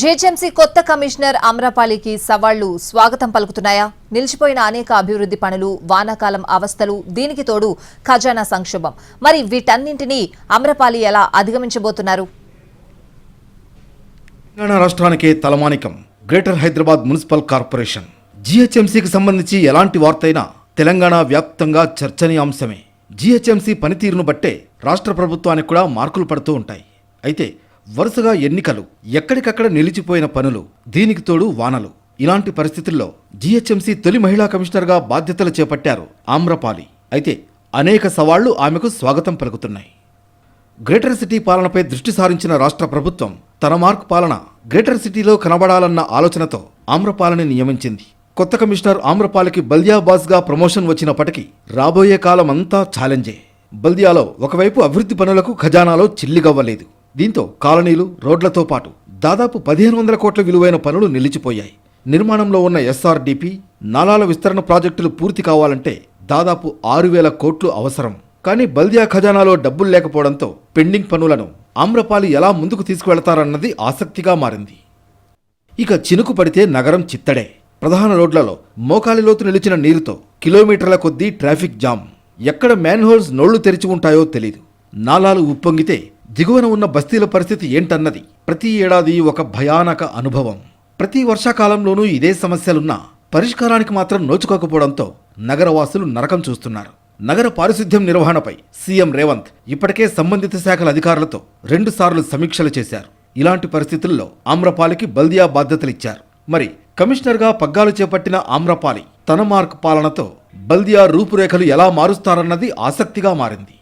GHMC కొత్త commissioner అమ్రపాలికి సవాళ్ళు స్వాగతం పలుకుతున్నాయా? నిలిచిపోయిన అనేక అభివృద్ధి పనులు వానాకాలం అవస్థలు దీనికి తోడు ఖజానా సంక్షోభం. మరి వీటన్నింటినీ అమ్రపాలి ఎలా అధిగమించబోతున్నారు? తెలంగాణ రాష్ట్రానికే తలమానికం గ్రేటర్ హైదరాబాద్ మున్సిపల్ కార్పొరేషన్. జీహెచ్ఎంసీకి సంబంధించి ఎలాంటి వార్త అయినా తెలంగాణ వ్యాప్తంగా చర్చనీయాంశమే. జీహెచ్ఎంసీ పనితీరును బట్టే రాష్ట్ర ప్రభుత్వానికి కూడా మార్కులు పడుతూ ఉంటాయి. అయితే వరుసగా ఎన్నికలు ఎక్కడికక్కడ నిలిచిపోయిన పనులు దీనికి తోడు వానలు. ఇలాంటి పరిస్థితుల్లో జీహెచ్ఎంసీ తొలి మహిళా కమిషనర్గా బాధ్యతలు చేపట్టారు ఆమ్రపాలి. అయితే అనేక సవాళ్ళు ఆమెకు స్వాగతం పలుకుతున్నాయి. గ్రేటర్ సిటీ పాలనపై దృష్టి సారించిన రాష్ట్ర ప్రభుత్వం తన మార్క్ పాలన గ్రేటర్ సిటీలో కనబడాలన్న ఆలోచనతో ఆమ్రపాలని నియమించింది. కొత్త కమిషనర్ ఆమ్రపాలికి బల్దియాబాజ్గా ప్రమోషన్ వచ్చినప్పటికీ రాబోయే కాలం అంతా ఛాలెంజే. బల్దియాలో ఒకవైపు అభివృద్ధి పనులకు ఖజానాలో చిల్లిగవ్వలేదు. దీంతో కాలనీలు రోడ్లతో పాటు దాదాపు పదిహేను వందల కోట్ల విలువైన పనులు నిలిచిపోయాయి. నిర్మాణంలో ఉన్న ఎస్ఆర్డిపి నాలాల విస్తరణ ప్రాజెక్టులు పూర్తి కావాలంటే దాదాపు ఆరు వేల కోట్లు అవసరం. కానీ బల్దియా ఖజానాలో డబ్బులు లేకపోవడంతో పెండింగ్ పనులను ఆమ్రపాలి ఎలా ముందుకు తీసుకువెళతారన్నది ఆసక్తిగా మారింది. ఇక చినుకు పడితే నగరం చిత్తడే. ప్రధాన రోడ్లలో మోకాలిలోతు నిలిచిన నీరుతో కిలోమీటర్ల కొద్దీ ట్రాఫిక్ జామ్. ఎక్కడ మ్యాన్హోల్స్ నోళ్ళు తెరిచి ఉంటాయో తెలీదు. నాలాలు ఉప్పొంగితే దిగువన ఉన్న బస్తీల పరిస్థితి ఏంటన్నది ప్రతి ఏడాది ఒక భయానక అనుభవం. ప్రతి వర్షాకాలంలోనూ ఇదే సమస్యలున్నా పరిష్కారానికి మాత్రం నోచుకోకపోవడంతో నగరవాసులు నరకం చూస్తున్నారు. నగర పారిశుద్ధ్యం నిర్వహణపై సీఎం రేవంత్ ఇప్పటికే సంబంధిత శాఖల అధికారులతో రెండుసార్లు సమీక్షలు చేశారు. ఇలాంటి పరిస్థితుల్లో ఆమ్రపాలికి బల్దియా బాధ్యతలిచ్చారు. మరి కమిషనర్గా పగ్గాలు చేపట్టిన ఆమ్రపాలి తన మార్క్ పాలనతో బల్దియా రూపురేఖలు ఎలా మారుస్తారన్నది ఆసక్తిగా మారింది.